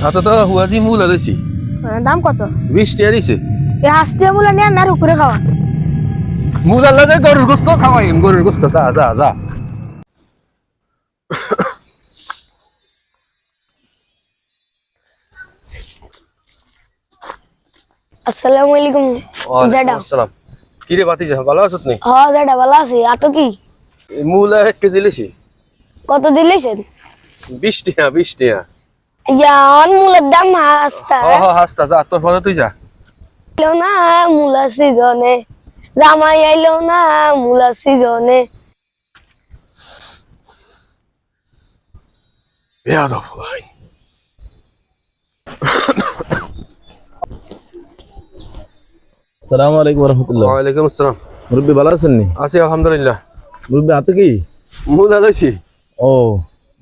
এত তো হুয়াজি মূলা দিছি হ্যাঁ, দাম কত? বিশ টাকা দিছে এই হাসতে মূলা নিয়ে আর উপরে খাওয়া মূলার লাগে গরুর গোস্ত খাওয়াই গরুর গোস্ত যা যা যা। আসসালামু আলাইকুম জাডা আসসালাম। কি রে বাতি যা ভালো আছত নি? হ জাডা ভালো আছি। আত কি? মূলা এক কেজি লিছি। কত দিলেছেন বিশ টাকা বিশ টাকা ইয়ান মূলার দাম হাসতা। হ হাসতা যা তোর ফটো তুই যা। এলো না মূলা সিজনে জামাই আইলো না মূলা সিজনে। বেয়াদব ভাই। সালাম আলাইকুম রহমতুল্লাহ ওয়ালাইকুম আসসালাম। মুরব্বী ভালো আছেন নি? আছি আলহামদুলিল্লাহ। মুরব্বী হাতে কি? মূলা লইছি ও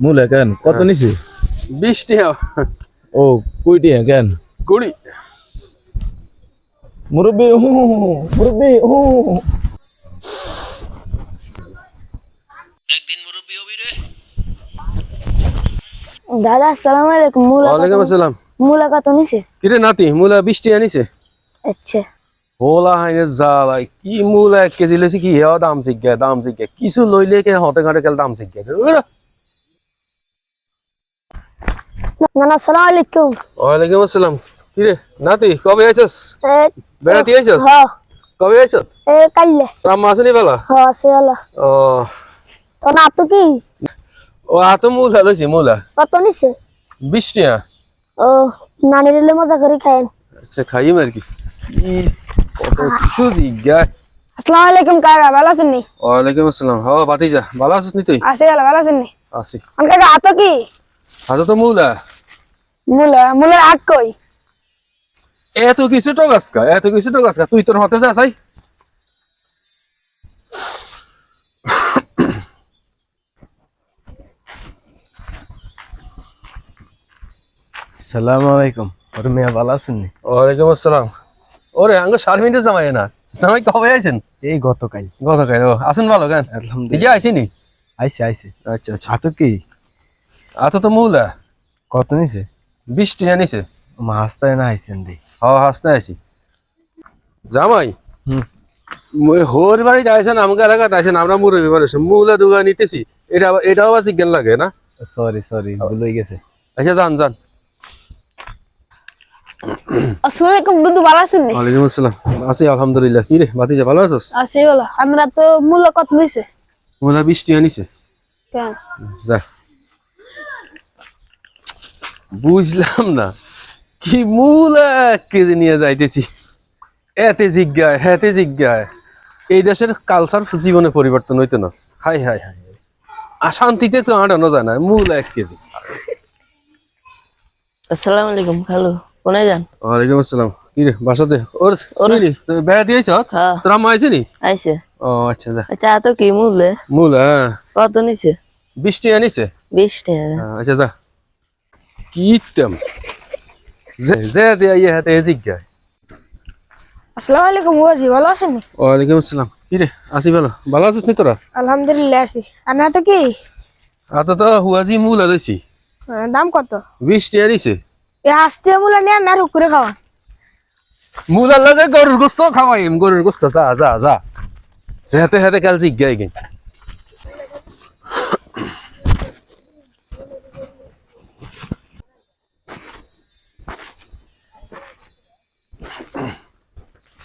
মূল কেন কত নিছে? বিশ টাকা ও কুইটি কেন? কুড়ি। মুরব্বী হু হু, হু, মুরব্বী হু হু, হু। দাদা আসসালামু আলাইকুম। মূলা ওয়ালাইকুম আসসালাম। মূলা কত নিছে? কি রে নাতি মূলা বিশ টাকা নিছে আচ্ছা। হোলা হাইনে জালাই কি মূলা এক কেজি লইছি কি? হেও দাম জিজ্ঞা দাম জিজ্ঞা কিছু লইলে কে হতে ঘাটে গেলে দাম জিজ্ঞা না না আসসালামু আলাইকুম। ওয়ালাইকুম আসসালাম। কি রে নাতি কবে আইছস? বেড়াতে আইছস? হ। কবে আইছত এ কাইলে। রাম্মা আসেনি বেলা? হ আছে হলো ও। তো না তো কি? ও হাত মূলা লইছি মূলা। কত নিছে? বিশ টাকা। ও নানি রেলে মজা করে খায়েন। আচ্ছা খাইম আর কি। কত জিজ্ঞা আসসালামু আলাইকুম কাকা ভালো আছেন নি? ওয়ালাইকুম আসসালাম। হ বাতিজা ভালো আছিস নি তুই? আছে ভালো আছেন নি? আছি। কাকা আতো কি? হাতে তো মূলা। মূলা মূলার আগ কই? এত কিছু টগাসকা এত কিছু টগাসকা তুই তোর হতে যা চাই সালাম আলাইকুম। ওর মেয়ে ভালো আছেন ওয়ালাইকুম আসসালাম। ওরে আঙ্গ সার মিনিটে জামাই না। জামাই কবে আইছেন? এই গতকাল। গত কাল ও। আসেন ভালো কেন? এই যে আলহামদুলিল্লাহ আইসিনি আইসে আইসে আচ্ছা আচ্ছা। হাতে কি আত তো মূলা। কত নিছে? বিশ টাকা নিছে। মা না আইসেন দি। হ হাসতে আইসি জামাই মই হোর বাড়িতে আইসেন আমাকে এলাকাতে আইসেন আমরা মুরবি মানুষ মূলা দুগা নিতেছি। এটা এটাও আবার জিজ্ঞান লাগে না? সরি সরি ভুল হয়ে গেছে। আচ্ছা যান যান। আসসালামু আলাইকুম বন্ধু ভালো আছেন নি? ওয়ালাইকুম আসসালাম। আছি আলহামদুলিল্লাহ। কি রে ভালো আছিস? আছে ভালো। আমরা তো মূলা কত নিছে? মূলা বিশ টাকা নিছে। কেন? যা। বুঝলাম না। কি মূলা এক কেজি নিয়ে যাইতেছি। এতে জিজ্ঞায় হেতে জিজ্ঞায়। এই দেশের কালচার জীবনে পরিবর্তন হইতো না। হাই হাই হাই। অশান্তিতে তো আটানো যায় না মূলা এক কেজি। আসসালামু আলাইকুম খালু। কোনায় যান? ওয়ালাইকুম আসসালাম। কি রে বাসাতে? ওর ওরে বেড়াতে আইছ হ্যাঁ। তোর আম্মা আইছে নি? আইছে। ও আচ্ছা যা। তো কি মূল্যে মূলা হ্যাঁ। কত নিছে? বিশ টাকা নিছে? বিশ টাকা। আচ্ছা যা। কি তেম যে যে দিয়ে ইয়ে হাতে জিজ্ঞায় আসসালামু আলাইকুম ওয়াজি ভালো আছেন নি ওয়ালাইকুম আসসালাম কি রে আসি ভালো ভালো আছিস নি তোরা আলহামদুলিল্লাহ আছি আর না তো কি আত তো হুয়াজি মূলা হ্যাঁ, দাম কত বিশ টাকা দিছে এই হাসতে মূলা নিয়ে আর উপরে খাওয়া মূলার লাগে গরুর গোস্ত খাওয়াই গরুর গোস্ত যা যা যা সে হাতে কাল জিজ্ঞাই গেন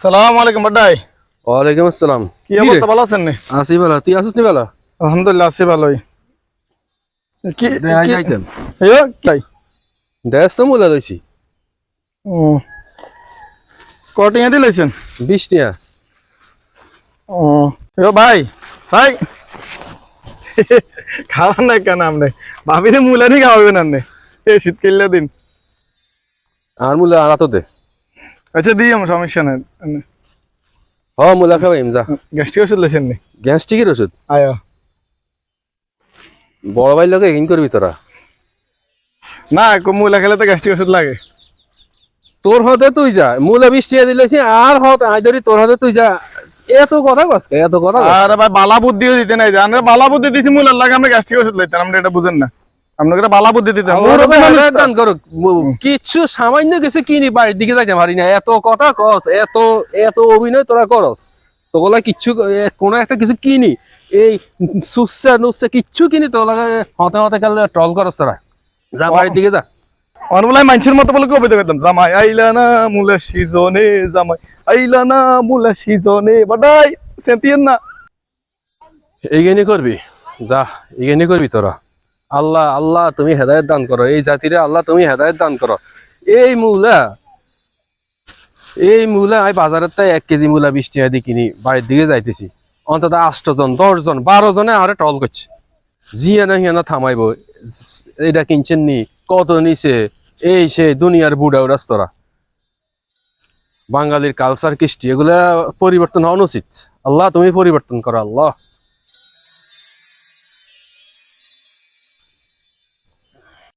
সালাম আলাইকুম বাড্ডাই ওয়ালাইকুম আসসালাম। কি অবস্থা? ভালো আছেন নি? আসি ভালো। তুই আসিস নি ভালো? আলহামদুলিল্লাহ আছি ভালোই। কি কি- যাইতেন তাই দেশ তো মূলা দিছি। ও। কটিয়া দিলাইছেন বিশ টাকা ও। ভাই সাই খাওয়ান না কেন আপনি? ভাবিরে মুলানি খাওয়াবেন আপনি? এই শীতকালীন দিন। আর মূলা আনাতো দে। আচ্ছা দিই আমার সমস্যা নাই। হ মূলা খাওয়াইম যা। গ্যাস্ট্রিক ওষুধ লেছেন নি? গ্যাস্ট্রিকের ওষুধ? আয়ো। বড় ভাই এগিন করবি তোরা। না মুলা খেলে তো গ্যাস্ট্রিক ওষুধ লাগে। তোর হতে তুই যা। মূলা বিশ টাকা দিলেছি আর হতে আই ধরি তোর হতে তুই যা। এত কথা কস কে? এত কথা? আর ভাই বালা বুদ্ধিও দিতে নাই আমরা বালা বুদ্ধি দিছি মুলার লাগে আমরা গ্যাস্ট্রিক ওষুধ লইতাম আমরা এটা বুঝেন না। আপনাকে একটা বালা বুদ্ধি দিতাম দান করুক। মু- সামান্য কিছু কিনি বাড়ির দিকে যাইতে পারি না। এত কথা কস এত এত অভিনয় তোরা করস। তোগুলা কিচ্ছু কোনো একটা কিছু কিনি। এই সুসে নুসে কিচ্ছু কিনি তোলা হতে হতে কালে ট্রল করস তোরা। যা বাড়ির দিকে যা। অনবলাই মানুষের মতো বলে কবিতা করতাম? জামাই আইলা না মুলা সিজনে জামাই আইলা না মুলা সিজনে। বাটাই না। এইখানে করবি? যা এইখানে করবি তোরা। আল্লাহ আল্লাহ তুমি হেদায়ত দান করো। এই জাতিরে আল্লাহ তুমি হেদায়ত দান করো। এই মূলা এই মূলা আমি বাজারের তাই এক কেজি মূলা বিশ টাকা দিয়ে কিনি, বাড়ির দিকে যাইতেছি। অন্তত আটজন দশজন বারো জনে আরে টল করছে। জিয়ানা হিয়ানা থামাইবো। এটা কিনছেন নি, কত নিছে? এই সে দুনিয়ার বুড়া উড়াস তোরা বাঙালির কালচার কৃষ্টি, এগুলা পরিবর্তন হওয়া উচিত আল্লাহ তুমি পরিবর্তন করো, আল্লাহ।